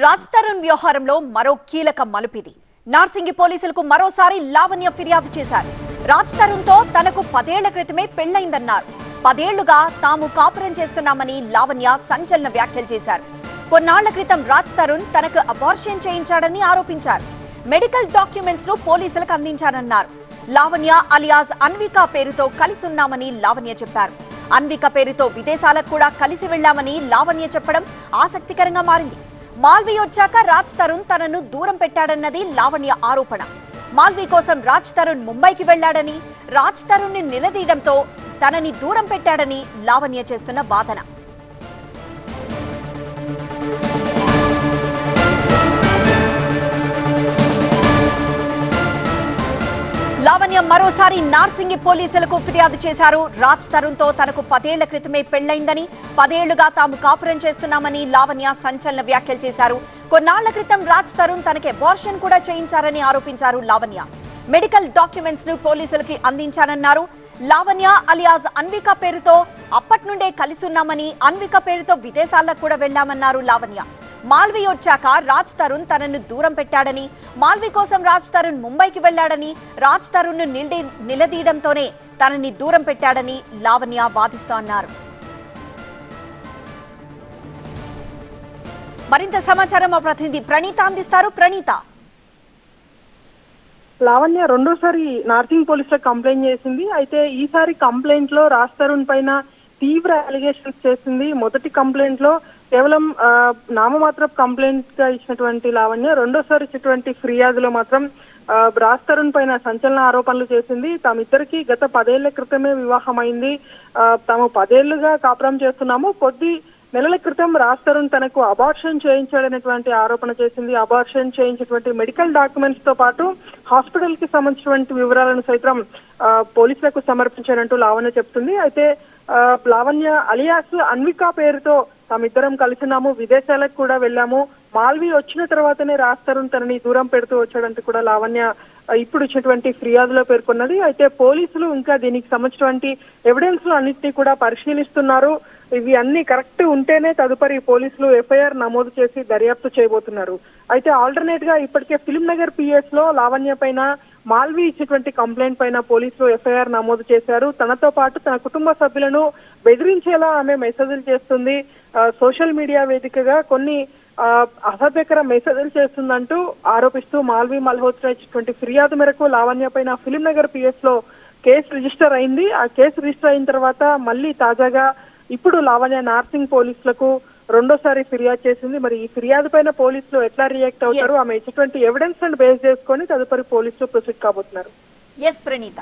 రాజ్ తరుణ్ వ్యవహారంలో మరో కీలక మలుపిది నార్సింగి పోలీసులకు మరోసారి లావణ్య ఫిర్యాదు చేశారు. రాజ్ తరుణ్తో తనకు పదేళ్ళ క్రితమే పెళ్ళైందన్నారు పదేళ్ళుగా తాము కాపురం చేస్తున్నామని లావణ్య సంచలన వ్యాఖ్యలు చేశారు. కొన్నాళ్ళ క్రితం రాజ్ తరుణ్ తనకు అబార్షన్ చేయించాడని ఆరోపించారు. మెడికల్ డాక్యుమెంట్స్ను పోలీసులకు అందించారన్నారు. లావణ్య అలియాస్ అన్విక పేరుతో కలిసి ఉన్నామని లావణ్య చెప్పారు. అన్విక పేరుతో విదేశాలకు కూడా కలిసి వెళ్ళామని లావణ్య చెప్పడం ఆసక్తికరంగా మారింది. మాల్వీ వచ్చాక రాజ్ తరుణ్ తనను దూరం పెట్టాడన్నది లావణ్య ఆరోపణ. మాల్వీ కోసం రాజ్ తరుణ్ ముంబైకి వెళ్ళాడని రాజ్ తరుణ్ని నిలదీయడంతో తనని దూరం పెట్టాడని లావణ్య చేస్తున్న వాదన. మరోసారి నార్సింగి పోలీసులకు ఫిర్యాదు చేశారు. రాజ్ తరుణ్తో తనకు పదేళ్ళ క్రితమే పెళ్ళైందని పదేళ్ళుగా తాము కాపురం చేస్తున్నామని లావణ్య సంచలన వ్యాఖ్యలు చేశారు. కొన్నాళ్ళ క్రితం రాజ్ తరుణ్ తనకి అబార్షన్ కూడా చేయించారని ఆరోపించారు లావణ్య. మెడికల్ డాక్యుమెంట్స్ను పోలీసులకి అందించారన్నారు లావణ్య అలియాజ్ అన్విక పేరుతో అప్పటి నుండే కలిసి ఉన్నామని అన్విక పేరుతో విదేశాలకు కూడా వెళ్ళామన్నారు లావణ్య. మాల్వి వచ్చాక రాజ్ తరుణ్ తనను దూరం పెట్టాడని మాల్వి కోసం రాజ్ తరుణ్ ముంబైకి వెళ్ళాడని రాజ్ తరుణ్ను నిలదీయడంతోనే తనని దూరం పెట్టాడని లావణ్య వాదిస్తోన్నారు మరింత సమాచారం మా ప్రతినిధి ప్రణీత అందిస్తారు. ప్రణీత. లావణ్య రెండోసారి నార్సింగ్ పోలీసులకు కంప్లైంట్ చేసింది. అయితే ఈసారి కంప్లైంట్లో రాజ్ తరుణ్ పైన తీవ్ర అలిగేషన్స్ చేసింది. మొదటి కంప్లైంట్లో కేవలం ఆ, నామమాత్ర కంప్లైంట్గా ఇచ్చినటువంటి లావణ్య రెండోసారి ఇచ్చినటువంటి ఫిర్యాదులో మాత్రం రాజ్ తరుణ్ పైన సంచలన ఆరోపణలు చేసింది. తామిద్దరికి గత పదేళ్ళ క్రితమే వివాహం అయింది ఆ, తాము పదేళ్ళుగా కాపురం చేస్తున్నాము. కొద్ది నెలల క్రితం రాజ్ తరుణ్ తనకు అబార్షన్ చేయించాడనేటువంటి ఆరోపణ చేసింది. అబార్షన్ చేయించినటువంటి మెడికల్ డాక్యుమెంట్స్తో పాటు హాస్పిటల్కి సంబంధించినటువంటి వివరాలను సైతం ఆ, పోలీసులకు సమర్పించారంటూ లావణ్య చెప్తుంది. అయితే ఆ, లావణ్య అలియాస్ అన్విక పేరుతో తామిద్దరం కలిసినాము విదేశాలకు కూడా వెళ్ళాము. మాల్వి వచ్చిన తర్వాతనే రాజ్ తరుణ్ తనని దూరం పెడుతూ వచ్చాడంటూ కూడా లావణ్య ఇప్పుడు ఇచ్చినటువంటి ఫిర్యాదులో పేర్కొన్నది. అయితే పోలీసులు ఇంకా దీనికి సంబంధించినటువంటి ఎవిడెన్స్ అన్నింటినీ కూడా పరిశీలిస్తున్నారు. ఇవి అన్ని కరెక్ట్ ఉంటేనే తదుపరి పోలీసులు ఎఫ్ఐఆర్ నమోదు చేసి దర్యాప్తు చేయబోతున్నారు. అయితే ఆల్టర్నేట్గా ఇప్పటికే ఫిలిం నగర్ పిఎస్లో లావణ్య పైన మాల్వి ఇచ్చినటువంటి కంప్లైంట్ పైన పోలీసులు ఎఫ్ఐఆర్ నమోదు చేశారు. తనతో పాటు తన కుటుంబ సభ్యులను బెదిరించేలా ఆమె మెసేజ్లు చేస్తుంది. సోషల్ మీడియా వేదికగా కొన్ని ఆ, అసభ్యకర మెసేజ్లు చేస్తుందంటూ ఆరోపిస్తూ మాల్వి మల్హోత్రా ఇచ్చినటువంటి ఫిర్యాదు మేరకు లావణ్య పైన ఫిలిం నగర్ పిఎస్లో కేసు రిజిస్టర్ అయింది. ఆ కేసు రిజిస్టర్ అయిన తర్వాత మళ్ళీ తాజాగా ఇప్పుడు లావణ్య నార్సింగ్ పోలీసులకు రెండోసారి ఫిర్యాదు చేసింది. మరి ఈ ఫిర్యాదు పైన పోలీసులు ఎట్లా రియాక్ట్ అవుతారు. ఆమె ఇచ్చినటువంటి ఎవిడెన్స్ బేస్ చేసుకొని తదుపరి పోలీసులు ప్రొసీడ్ కాబోతున్నారు. ఎస్ ప్రణీత